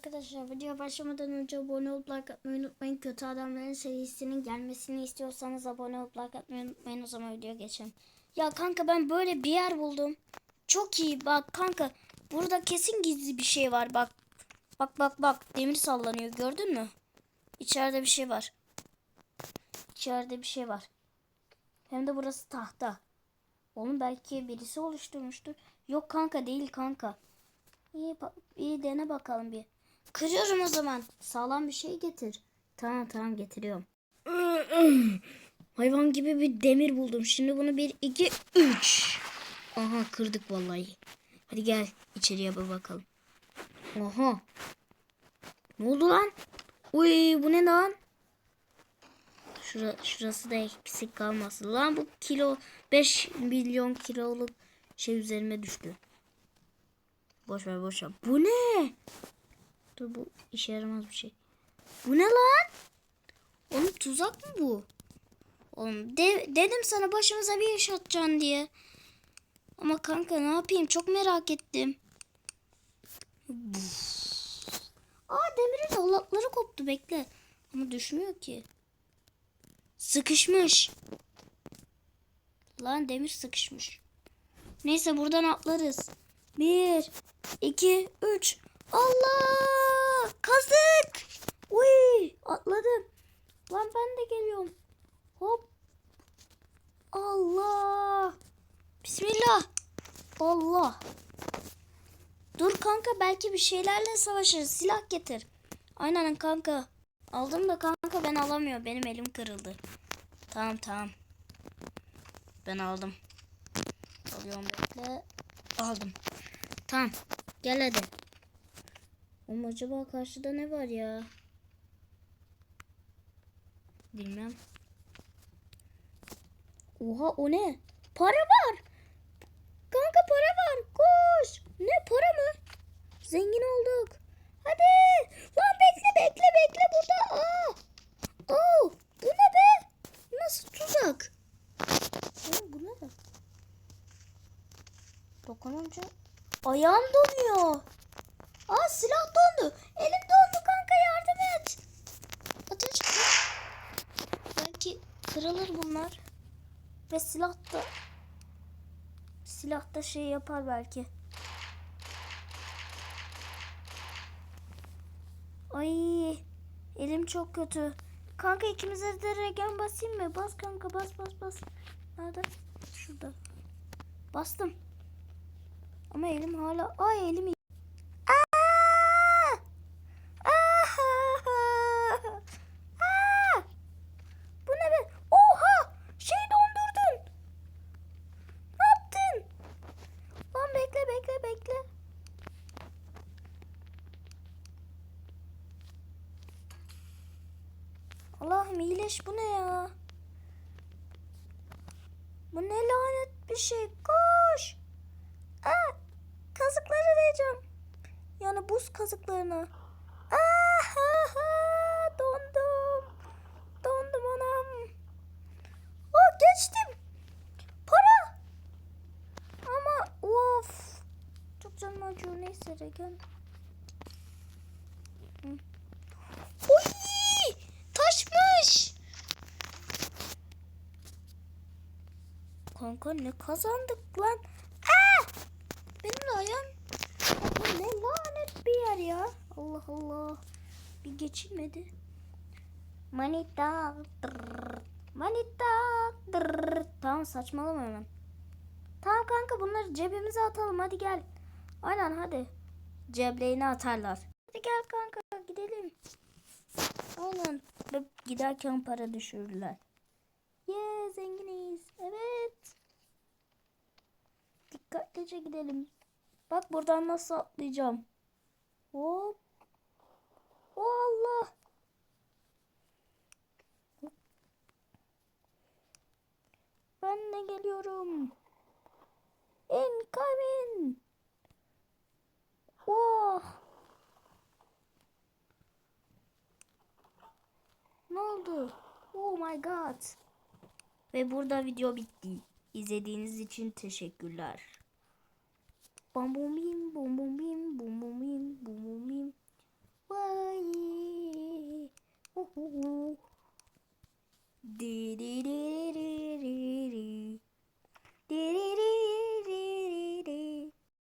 Arkadaşlar video başlamadan önce abone olup like atmayı unutmayın. Kötü adamların serisinin gelmesini istiyorsanız abone olup like atmayı unutmayın. O zaman videoya geçelim. Ya kanka ben böyle bir yer buldum. Çok iyi bak kanka. Burada kesin gizli bir şey var bak. Bak bak bak demir sallanıyor gördün mü? İçeride bir şey var. İçeride bir şey var. Hem de burası tahta. Oğlum belki birisi oluşturmuştur. Yok kanka değil kanka. İyi, iyi dene bakalım bir. Kırıyorum o zaman. Sağlam bir şey getir. Tamam tamam getiriyorum. Hayvan gibi bir demir buldum. Şimdi bunu bir, iki, üç. Aha kırdık vallahi. Hadi gel içeriye bir bakalım. Aha. Ne oldu lan? Uy bu ne lan? Şura, şurası da eksik kalmasın. Lan bu kilo 5 milyon kiloluk şey üzerime düştü. Boş ver boş ver. Bu ne? Dur bu işe yaramaz bir şey. Bu ne lan? Oğlum tuzak mı bu? Oğlum de- dedim sana başımıza bir iş atacaksın diye. Ama kanka ne yapayım çok merak ettim. Aa demirin halatları koptu bekle. Ama düşmüyor ki. Sıkışmış. Lan demir sıkışmış. Neyse buradan atlarız. Bir, iki, üç. Allah! Kazık! Uy! Atladım. Lan ben de geliyorum. Hop. Allah! Bismillah. Allah. Dur kanka belki bir şeylerle savaşırız. Silah getir. Aynen kanka. Aldım da kanka ben alamıyor. Benim elim kırıldı. Tamam tamam. Ben aldım. Alıyorum bekle. Aldım. Tamam. Gel hadi. Ama acaba karşıda ne var ya? Bilmem. Oha o ne? Para var. Kanka para var. Koş. Ne para mı? Zengin olduk. Hadi. Lan bekle bekle bekle burada. Aa. Oo. Bu ne be? Nasıl tuzak? Oğlum bu ne? Dokununca ayağım donuyor. Aa silah dondu. Elim dondu kanka yardım et. Ateş Belki kırılır bunlar. Ve silah da silah da şey yapar belki. Ay elim çok kötü. Kanka ikimize de regen basayım mı? Bas kanka bas bas bas. Nerede? Şurada. Bastım. Ama elim hala... Ay elim... Aa! Aa! Aa! Bu ne be? Oha! Şey dondurdun. Ne yaptın? Lan bekle bekle bekle. Allah'ım iyileş bu ne ya? Bu ne lanet bir şey. Koş. Aa, kazıkları arayacağım. Yani buz kazıklarını. Aa, ha, dondum. Dondum anam. Aa, geçtim. Para. Ama of. Çok canım acıyor. Neyse Regen. Hı. Kanka ne kazandık lan? Aa! Benim de ayağım. Bu ne lanet bir yer ya. Allah Allah. Bir geçilmedi. Manita. Dırr. Manita. Dırr. Tamam saçmalama hemen. Tamam kanka bunları cebimize atalım hadi gel. Aynen hadi. Cebleğine atarlar. Hadi gel kanka gidelim. Aynen. Giderken para düşürürler. Ye zenginiz. Evet. Dikkatlice gidelim. Bak buradan nasıl atlayacağım. Hop. O Allah. Hop. Ben de geliyorum. Incoming. Oh. Ne oldu? Oh my god. Ve burada video bitti. İzlediğiniz için teşekkürler. Bom bom bim bom bom bim bom bom bim bom bom bim. Vay. Uhu. Di di di.